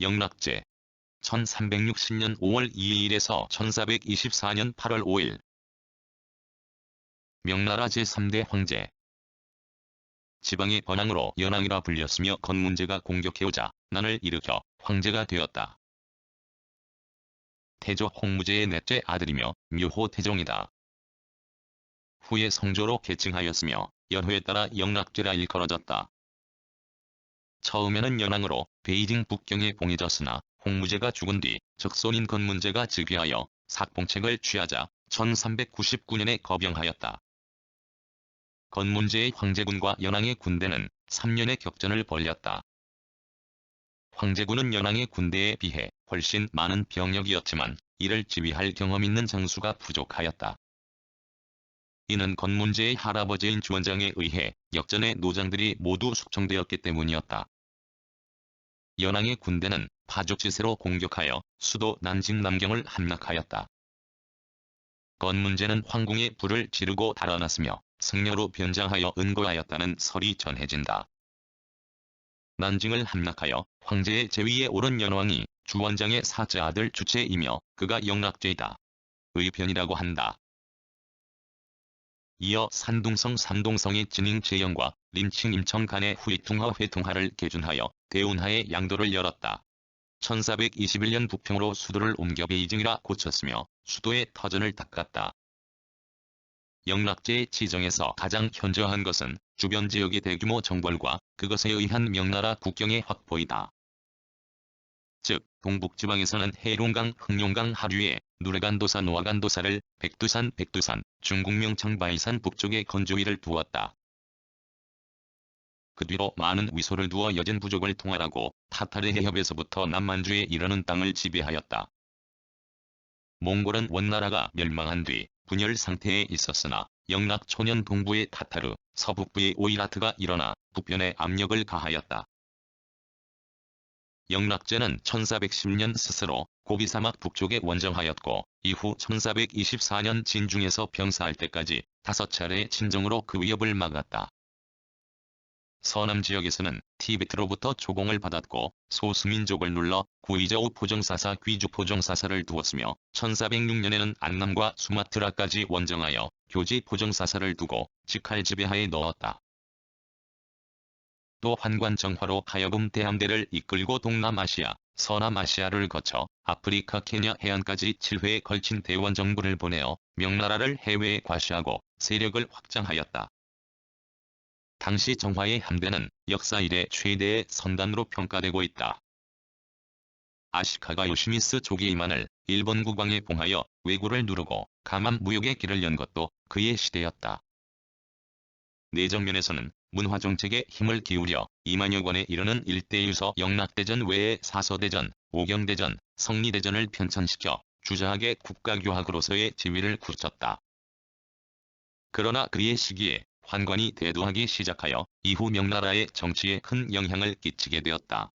영락제 1360년 5월 2일에서 1424년 8월 5일 명나라 제3대 황제 지방의 번왕으로 연왕이라 불렸으며 건문제가 공격해오자 난을 일으켜 황제가 되었다. 태조 홍무제의 넷째 아들이며 묘호 태종이다. 후에 성조로 계층하였으며 연후에 따라 영락제라 일컬어졌다. 처음에는 연왕으로 베이징 북경에 봉해졌으나 홍무제가 죽은 뒤 적손인 건문제가 즉위하여 삭봉책을 취하자 1399년에 거병하였다. 건문제의 황제군과 연왕의 군대는 3년의 격전을 벌였다. 황제군은 연왕의 군대에 비해 훨씬 많은 병력이었지만 이를 지휘할 경험 있는 장수가 부족하였다. 이는 건문제의 할아버지인 주원장에 의해 역전의 노장들이 모두 숙청되었기 때문이었다. 연왕의 군대는 파죽지세로 공격하여 수도 난징 남경을 함락하였다. 건문제는 황궁에 불을 지르고 달아났으며 승려로 변장하여 은고하였다는 설이 전해진다. 난징을 함락하여 황제의 제위에 오른 연왕이 주원장의 사째 아들 주체이며 그가 영락제이다. 의편이라고 한다. 이어 산둥성 산동성의 진잉 제영과 린칭 임청 간의 후이퉁하 회퉁하를 개준하여 대운하의 양도를 열었다. 1421년 부평으로 수도를 옮겨 베이징이라 고쳤으며 수도의 터전을 닦았다. 영락제의 지정에서 가장 현저한 것은 주변 지역의 대규모 정벌과 그것에 의한 명나라 국경의 확보이다. 즉 동북지방에서는 해룡강, 흑룡강 하류에 누레간도사 노아간도사를 백두산 백두산, 중국명청 바이산 북쪽에 건조위를 두었다. 그 뒤로 많은 위소를 두어 여진 부족을 통할하고 타타르 해협에서부터 남만주에 이르는 땅을 지배하였다. 몽골은 원나라가 멸망한 뒤 분열 상태에 있었으나 영락 초년 동부의 타타르, 서북부의 오이라트가 일어나 북변에 압력을 가하였다. 영락제는 1410년 스스로 고비사막 북쪽에 원정하였고 이후 1424년 진중에서 병사할 때까지 다섯 차례의 친정으로 그 위협을 막았다. 서남 지역에서는 티베트로부터 조공을 받았고 소수민족을 눌러 구이저우 포정사사 귀주 포정사사를 두었으며 1406년에는 안남과 수마트라까지 원정하여 교지 포정사사를 두고 직할 지배하에 넣었다. 또 환관 정화로 하여금 대함대를 이끌고 동남아시아, 서남아시아를 거쳐 아프리카 케냐 해안까지 7회에 걸친 대원 정부를 보내어 명나라를 해외에 과시하고 세력을 확장하였다. 당시 정화의 함대는 역사 이래 최대의 선단으로 평가되고 있다. 아시카가 요시미스 조기 이만을 일본 국왕에 봉하여 왜구를 누르고 감암 무역의 길을 연 것도 그의 시대였다. 내정면에서는 문화정책에 힘을 기울여 2만여 권에 이르는 일대유서 영락대전 외에 사서대전, 오경대전, 성리대전을 편찬시켜 주저하게 국가교학으로서의 지위를 굳혔다. 그러나 그의 시기에 환관이 대두하기 시작하여 이후 명나라의 정치에 큰 영향을 끼치게 되었다.